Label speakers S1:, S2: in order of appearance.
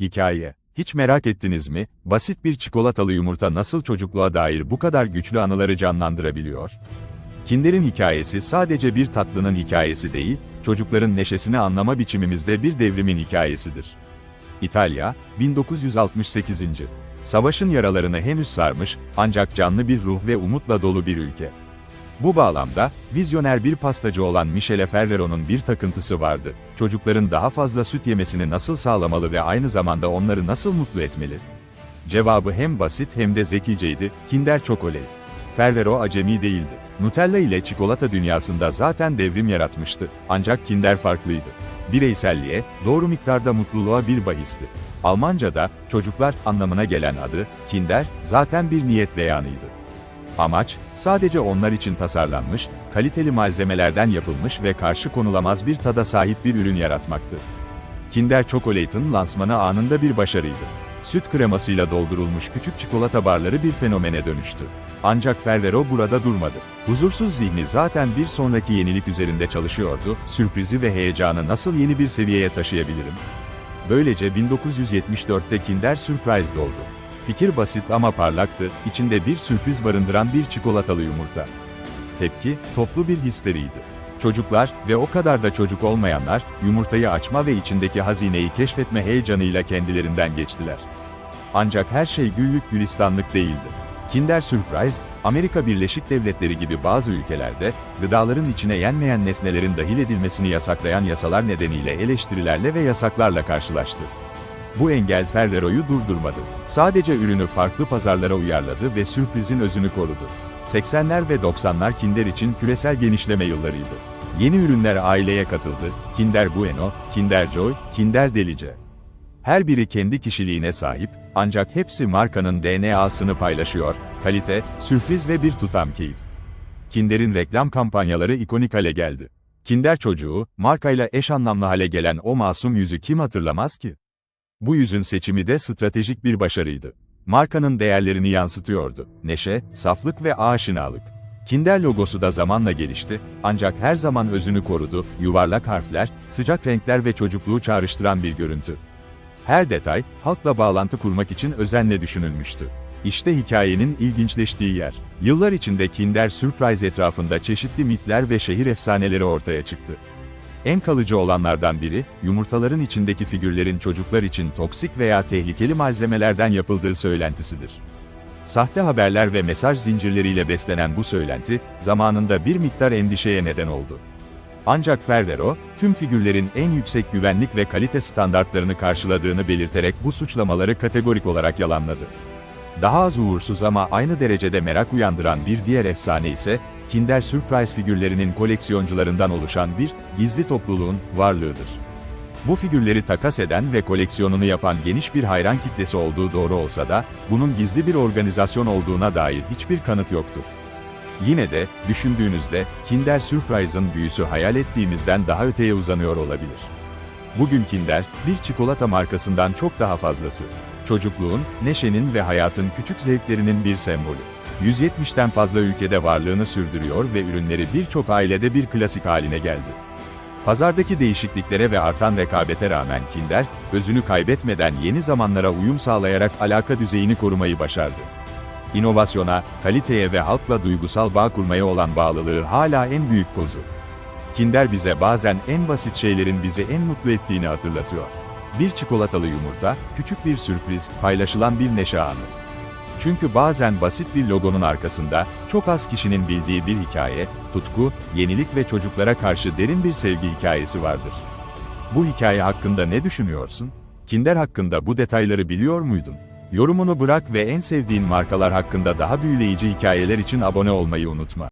S1: Hikaye. Hiç merak ettiniz mi? Basit bir çikolatalı yumurta nasıl çocukluğa dair bu kadar güçlü anıları canlandırabiliyor? Kinder'in hikayesi sadece bir tatlının hikayesi değil, çocukların neşesini anlama biçimimizde bir devrimin hikayesidir. İtalya, 1968. Savaşın yaralarını henüz sarmış, ancak canlı bir ruh ve umutla dolu bir ülke. Bu bağlamda, vizyoner bir pastacı olan Michele Ferrero'nun bir takıntısı vardı. Çocukların daha fazla süt yemesini nasıl sağlamalı ve aynı zamanda onları nasıl mutlu etmeli? Cevabı hem basit hem de zekiceydi, Kinder Chocolate. Ferrero acemi değildi. Nutella ile çikolata dünyasında zaten devrim yaratmıştı. Ancak Kinder farklıydı. Bireyselliğe, doğru miktarda mutluluğa bir bahisti. Almanca'da, çocuklar anlamına gelen adı, Kinder, zaten bir niyet beyanıydı. Amaç, sadece onlar için tasarlanmış, kaliteli malzemelerden yapılmış ve karşı konulamaz bir tada sahip bir ürün yaratmaktı. Kinder Chocolate'ın lansmanı anında bir başarıydı. Süt kremasıyla doldurulmuş küçük çikolata barları bir fenomene dönüştü. Ancak Ferrero burada durmadı. Huzursuz zihni zaten bir sonraki yenilik üzerinde çalışıyordu, sürprizi ve heyecanı nasıl yeni bir seviyeye taşıyabilirim? Böylece 1974'te Kinder Surprise doğdu. Fikir basit ama parlaktı, içinde bir sürpriz barındıran bir çikolatalı yumurta. Tepki, toplu bir histeriydi. Çocuklar ve o kadar da çocuk olmayanlar, yumurtayı açma ve içindeki hazineyi keşfetme heyecanıyla kendilerinden geçtiler. Ancak her şey güllük gülistanlık değildi. Kinder Surprise, Amerika Birleşik Devletleri gibi bazı ülkelerde, gıdaların içine yenmeyen nesnelerin dahil edilmesini yasaklayan yasalar nedeniyle eleştirilerle ve yasaklarla karşılaştı. Bu engel Ferrero'yu durdurmadı. Sadece ürünü farklı pazarlara uyarladı ve sürprizin özünü korudu. 80'ler ve 90'lar Kinder için küresel genişleme yıllarıydı. Yeni ürünler aileye katıldı. Kinder Bueno, Kinder Joy, Kinder Delice. Her biri kendi kişiliğine sahip, ancak hepsi markanın DNA'sını paylaşıyor, kalite, sürpriz ve bir tutam keyif. Kinder'in reklam kampanyaları ikonik hale geldi. Kinder çocuğu, markayla eş anlamlı hale gelen o masum yüzü kim hatırlamaz ki? Bu yüzün seçimi de stratejik bir başarıydı. Markanın değerlerini yansıtıyordu. Neşe, saflık ve aşinalık. Kinder logosu da zamanla gelişti, ancak her zaman özünü korudu, yuvarlak harfler, sıcak renkler ve çocukluğu çağrıştıran bir görüntü. Her detay, halkla bağlantı kurmak için özenle düşünülmüştü. İşte hikayenin ilginçleştiği yer. Yıllar içinde Kinder Surprise etrafında çeşitli mitler ve şehir efsaneleri ortaya çıktı. En kalıcı olanlardan biri, yumurtaların içindeki figürlerin çocuklar için toksik veya tehlikeli malzemelerden yapıldığı söylentisidir. Sahte haberler ve mesaj zincirleriyle beslenen bu söylenti, zamanında bir miktar endişeye neden oldu. Ancak Ferrero, tüm figürlerin en yüksek güvenlik ve kalite standartlarını karşıladığını belirterek bu suçlamaları kategorik olarak yalanladı. Daha az uğursuz ama aynı derecede merak uyandıran bir diğer efsane ise, Kinder Surprise figürlerinin koleksiyoncularından oluşan bir, gizli topluluğun varlığıdır. Bu figürleri takas eden ve koleksiyonunu yapan geniş bir hayran kitlesi olduğu doğru olsa da, bunun gizli bir organizasyon olduğuna dair hiçbir kanıt yoktur. Yine de, düşündüğünüzde, Kinder Surprise'ın büyüsü hayal ettiğimizden daha öteye uzanıyor olabilir. Bugün Kinder, bir çikolata markasından çok daha fazlası. Çocukluğun, neşenin ve hayatın küçük zevklerinin bir sembolü. 170'ten fazla ülkede varlığını sürdürüyor ve ürünleri birçok ailede bir klasik haline geldi. Pazardaki değişikliklere ve artan rekabete rağmen Kinder, özünü kaybetmeden yeni zamanlara uyum sağlayarak alaka düzeyini korumayı başardı. İnovasyona, kaliteye ve halkla duygusal bağ kurmaya olan bağlılığı hala en büyük kozu. Kinder bize bazen en basit şeylerin bizi en mutlu ettiğini hatırlatıyor. Bir çikolatalı yumurta, küçük bir sürpriz, paylaşılan bir neşe anı. Çünkü bazen basit bir logonun arkasında, çok az kişinin bildiği bir hikaye, tutku, yenilik ve çocuklara karşı derin bir sevgi hikayesi vardır. Bu hikaye hakkında ne düşünüyorsun? Kinder hakkında bu detayları biliyor muydun? Yorumunu bırak ve en sevdiğin markalar hakkında daha büyüleyici hikayeler için abone olmayı unutma.